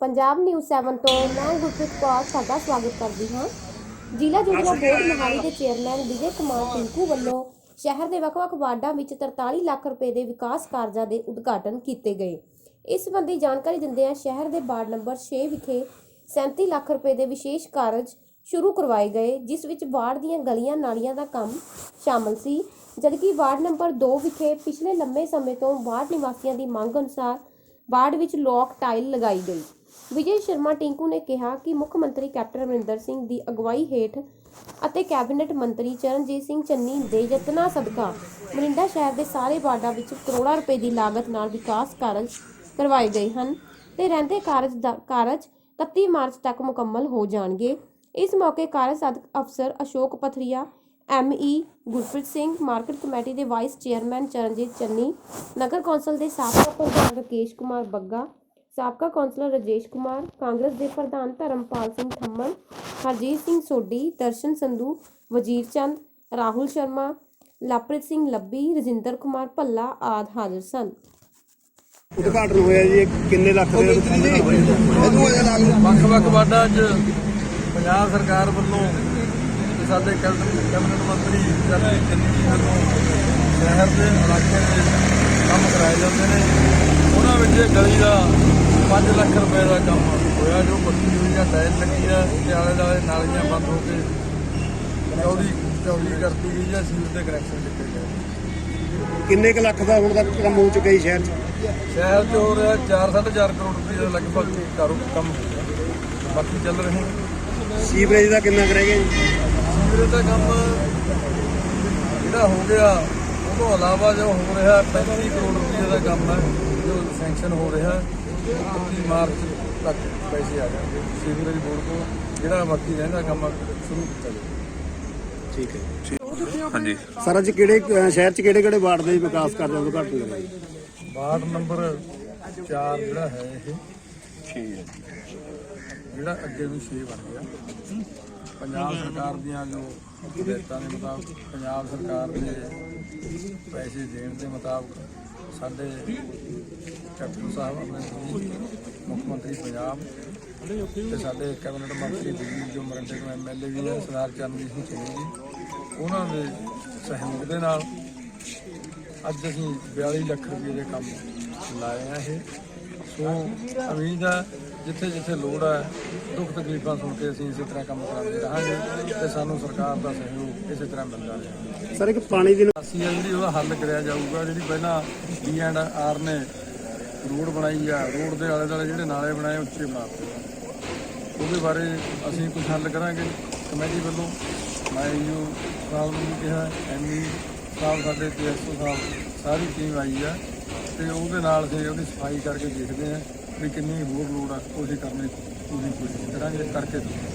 Punjab news 7 ਤੋਂ ਮੈਂ ਗੁਰਪ੍ਰੀਤ ਕੌਰ ਤੁਹਾਡਾ ਸਵਾਗਤ ਕਰਦੀ ਹਾਂ। ਜ਼ਿਲ੍ਹਾ ਯੋਜਨਾ ਬੋਰਡ ਮੋਹਾਲੀ ਦੇ ਚੇਅਰਮੈਨ ਵਿਜੇ ਕੁਮਾਰ ਟਿੰਕੂ ਵੱਲੋਂ ਸ਼ਹਿਰ ਦੇ ਵੱਖ-ਵੱਖ ਵਾਰਡਾਂ ਵਿੱਚ 43 ਲੱਖ ਰੁਪਏ ਦੇ ਵਿਕਾਸ ਕਾਰਜਾਂ ਦੇ ਉਦਘਾਟਨ ਕੀਤੇ ਗਏ। ਇਸ ਸੰਬੰਧੀ ਜਾਣਕਾਰੀ ਦਿੰਦਿਆਂ ਸ਼ਹਿਰ ਦੇ ਵਾਰਡ ਨੰਬਰ 6 ਵਿਖੇ 37 ਲੱਖ ਰੁਪਏ ਦੇ ਵਿਸ਼ੇਸ਼ ਕਾਰਜ ਸ਼ੁਰੂ ਕਰਵਾਏ ਗਏ, ਜਿਸ ਵਿੱਚ ਵਾਰਡ ਦੀਆਂ ਗਲੀਆਂ ਨਾਲੀਆਂ ਦਾ ਕੰਮ ਸ਼ਾਮਲ ਸੀ। ਜਦਕਿ ਵਾਰਡ ਨੰਬਰ 2 ਵਿਖੇ ਪਿਛਲੇ ਲੰਮੇ ਸਮੇਂ ਤੋਂ ਵਾਰਡ ਨਿਵਾਸੀਆਂ ਦੀ ਮੰਗ ਅਨੁਸਾਰ ਵਾਰਡ ਵਿੱਚ ਲੋਕ ਟਾਈਲ ਲਗਾਈ ਗਈ। ਵਿਜੇ ਸ਼ਰਮਾ ਟਿੰਕੂ ਨੇ ਕਿਹਾ ਕਿ ਮੁੱਖ ਮੰਤਰੀ ਕੈਪਟਨ ਅਮਰਿੰਦਰ ਸਿੰਘ ਦੀ ਅਗਵਾਈ ਹੇਠ ਅਤੇ ਕੈਬਨਿਟ ਮੰਤਰੀ ਚਰਨਜੀਤ ਸਿੰਘ ਚੰਨੀ ਦੇ ਯਤਨਾਂ ਸਦਕਾ ਮਰਿੰਡਾ ਸ਼ਹਿਰ ਦੇ ਸਾਰੇ ਵਾਰਡਾਂ ਵਿੱਚ ਕਰੋੜਾਂ ਰੁਪਏ ਦੀ ਲਾਗਤ ਨਾਲ ਵਿਕਾਸ ਕਾਰਜ ਕਰਵਾਏ ਗਏ ਹਨ ਤੇ ਰਹਿੰਦੇ ਕਾਰਜ ਦਾ ਕਾਰਜ 31 ਮਾਰਚ ਤੱਕ ਮੁਕੰਮਲ ਹੋ ਜਾਣਗੇ। ਇਸ ਮੌਕੇ ਕਾਰਜ ਸਾਧਕ ਅਫਸਰ Ashok Pathria ME Gurpreet Singh, market committee ਦੇ ਵਾਈਸ ਚੇਅਰਮੈਨ ਚਰਨਜੀਤ ਚੰਨੀ, ਨਗਰ ਕੌਂਸਲ ਦੇ ਸਾਬਕਾ ਪ੍ਰਧਾਨ ਰਕੇਸ਼ ਕੁਮਾਰ ਬੱਗਾ ਸਾਬਕਾ ਕੌਂਸਲਰ ਰਜੇਸ਼ ਕੁਮਾਰ ਕਾਂਗਰਸ ਦੇ ਪ੍ਰਧਾਨ ਧਰਮਪਾਲ ਸਿੰਘ ਠੰਮਨ ਹਰਜੀਤ ਸਿੰਘ ਸੋਢੀ ਦਰਸ਼ਨ ਸੰਧੂ ਵਜੀਰ ਚੰਦ ਰਾਹੁਲ ਸ਼ਰਮਾ ਲਵਪ੍ਰੀਤ ਸਿੰਘ ਲੱਭੀ ਰਜਿੰਦਰ ਕੁਮਾਰ ਭੱਲਾ ਆਦ ਹਾਜ਼ਰ ਸਨ। ਉਦਘਾਟਨ ਹੋਇਆ ਜੀ ਕਿੰਨੇ ਲੱਖ ਦੇ ਹੋਇਆ? ਵੱਖ-ਵੱਖ ਵਾਰਡਾਂ 'ਚ ਪੰਜਾਬ ਸਰਕਾਰ ਵੱਲੋਂ ਸਾਡੇ ਕੈਬਨਿਟ ਕੈਬਨਿਟ ਮੰਤਰੀ ਚੰਨੀ ਜੀ ਵੱਲੋਂ ਸ਼ਹਿਰ ਦੇ ਇਲਾਕੇ ਦੇ ਕੰਮ ਕਰਾਏ ਜਾਂਦੇ ਨੇ। ਉਹਨਾਂ ਵਿੱਚ ਗਲੀ ਦਾ 5 ਲੱਖ ਰੁਪਏ ਦਾ ਕੰਮ ਹੋਇਆ ਜੋ ਪੱਕੀ ਹੋਈ ਆ ਟਾਇਲ ਲੱਗੀ ਆ ਤੇ ਆਲੇ ਦੁਆਲੇ ਨਾਲੀਆਂ ਬੰਦ ਹੋ ਕੇ ਚੌੜੀ ਚੌੜੀ ਕਰਤੀ ਗਈ ਆ ਸੀਵਰ ਦੇ ਕਨੈਕਸ਼ਨ ਦਿੱਤੇ ਗਏ। ਕਿੰਨੇ ਕੁ ਲੱਖ ਦਾ ਹੁਣ ਤੱਕ ਕੰਮ ਹੋ ਚੁੱਕਾ ਜੀ ਸ਼ਹਿਰ 'ਚ? ਸ਼ਹਿਰ 'ਚ ਹੋ ਰਿਹਾ 4.5 ਕਰੋੜ ਰੁਪਏ ਦਾ ਲਗਭਗ ਕਾਰੋ ਕੰਮ ਹੋ। ਬਾਕੀ ਚੱਲ ਰਹੇ ਸੀਵਰੇਜ ਦਾ ਕਿੰਨਾ ਕਰੇਗਾ ਜੀ? ਸੀਵਰੇਜ ਦਾ ਕੰਮ ਜਿਹੜਾ ਹੋ ਗਿਆ ਉਹ ਤੋਂ ਇਲਾਵਾ ਜੋ ਹੋ ਰਿਹਾ 35 ਕਰੋੜ ਰੁਪਏ ਦਾ ਕੰਮ ਹੈ ਜੋ ਸੈਂਕਸ਼ਨ ਹੋ ਰਿਹਾ। 31 ਮਾਰਚ ਤੱਕ ਪੈਸੇ ਆ ਜਾਣਗੇ ਸੀਵਰੇਜ ਬੋਰਡ ਤੋਂ ਜਿਹੜਾ ਬਾਕੀ ਰਹਿੰਦਾ ਕੰਮ ਸ਼ੁਰੂ ਕੀਤਾ ਜਾਵੇ ਠੀਕ ਹੈ ਹਾਂਜੀ। ਸਰ ਅੱਜ ਕਿਹੜੇ ਸ਼ਹਿਰ 'ਚ ਕਿਹੜੇ ਕਿਹੜੇ ਵਾਰਡ ਦੇ ਵਿਕਾਸ ਕਰਦੇ ਉਦਘਾਟਨ ਕਰਿਆ ਜੀ ਵਾਰਡ ਨੰਬਰ 4 ਜਿਹੜਾ ਹੈ ਇਹ। ਠੀਕ ਹੈ। ਜਿਹੜਾ ਅੱਗੇ ਵੀ 6 ਬਣ ਗਿਆ। ਪੰਜਾਬ ਸਰਕਾਰ ਦੀਆਂ ਜੋ ਹਦਾਇਤਾਂ ਦੇ ਮੁਤਾਬਕ ਪੰਜਾਬ ਸਰਕਾਰ ਦੇ ਪੈਸੇ ਦੇਣ ਦੇ ਮੁਤਾਬਕ ਸਾਡੇ ਕੈਪਟਨ ਸਾਹਿਬ ਅਮਰਿੰਦਰ ਮੁੱਖ ਮੰਤਰੀ ਪੰਜਾਬ ਤੇ ਸਾਡੇ ਕੈਬਨਿਟ ਮੰਤਰੀ ਦਿੱਲੀ ਜੋ ਮਰੰਡੇ ਤੋਂ ਐਮਐਲਏ ਵੀ ਨੇ, ਸਰਦਾਰ ਚਰਨਜੀਤ ਸਿੰਘ ਚੰਨੀ ਜੀ, ਉਹਨਾਂ ਦੇ ਸਹਿਯੋਗ ਦੇ ਨਾਲ ਅੱਜ ਅਸੀਂ 42 ਲੱਖ ਰੁਪਏ ਦੇ ਕੰਮ ਲਾਏ ਆ ਇਹ। ਸੋ ਉਮੀਦ ਹੈ ਜਿੱਥੇ ਜਿੱਥੇ ਲੋੜ ਹੈ ਦੁੱਖ ਤਕਲੀਫਾਂ ਸੁਣ ਕੇ ਅਸੀਂ ਇਸੇ ਤਰ੍ਹਾਂ ਕੰਮ ਕਰਾਉਂਦੇ ਰਹਾਂਗੇ ਤੇ ਸਾਨੂੰ ਸਰਕਾਰ ਦਾ ਸਹਿਯੋਗ ਇਸੇ ਤਰ੍ਹਾਂ ਮਿਲਦਾ ਰਹੇ। ਸਰ ਇੱਕ ਪਾਣੀ ਦੀ ਅਸੀਂ ਜਿਹੜੀ ਉਹਦਾ ਹੱਲ ਕਰਿਆ ਜਾਊਗਾ ਜਿਹੜੀ ਪਹਿਲਾਂ ਡੀ ਐਂਡ ਆਰ ਨੇ ਰੋਡ ਬਣਾਈ ਆ ਰੋਡ ਦੇ ਆਲੇ ਦੁਆਲੇ ਜਿਹੜੇ ਨਾਲੇ ਬਣਾਏ ਉੱਚੇ ਬਣਾਤੇ ਉਹਦੇ ਬਾਰੇ ਅਸੀਂ ਕੁਝ ਹੱਲ ਕਰਾਂਗੇ ਕਮੇਟੀ ਵੱਲੋਂ। ਮੈਂ ਯੂ ਸਾਹਿਬ ਨੂੰ ਕਿਹਾ ਐਮਈ ਸਾਹਿਬ ਸਾਡੇ ਪੀਐਸਓ ਸਾਹਿਬ ਸਾਰੀ ਟੀਮ ਆਈ ਆ ਤੇ ਉਹਦੇ ਨਾਲ ਅਸੀਂ ਉਹਦੀ ਸਫ਼ਾਈ ਕਰਕੇ ਦੇਖਦੇ ਆ। ਵੀ ਕਿੰਨੀ ਹੋਰ ਲੋੜ ਆ ਉਹ ਕਰਨੀ ਪੂਰੀ ਕੋਸ਼ਿਸ਼ ਕਰਾਂਗੇ ਇਸ ਕਰਕੇ ਦਊਂਗੇ।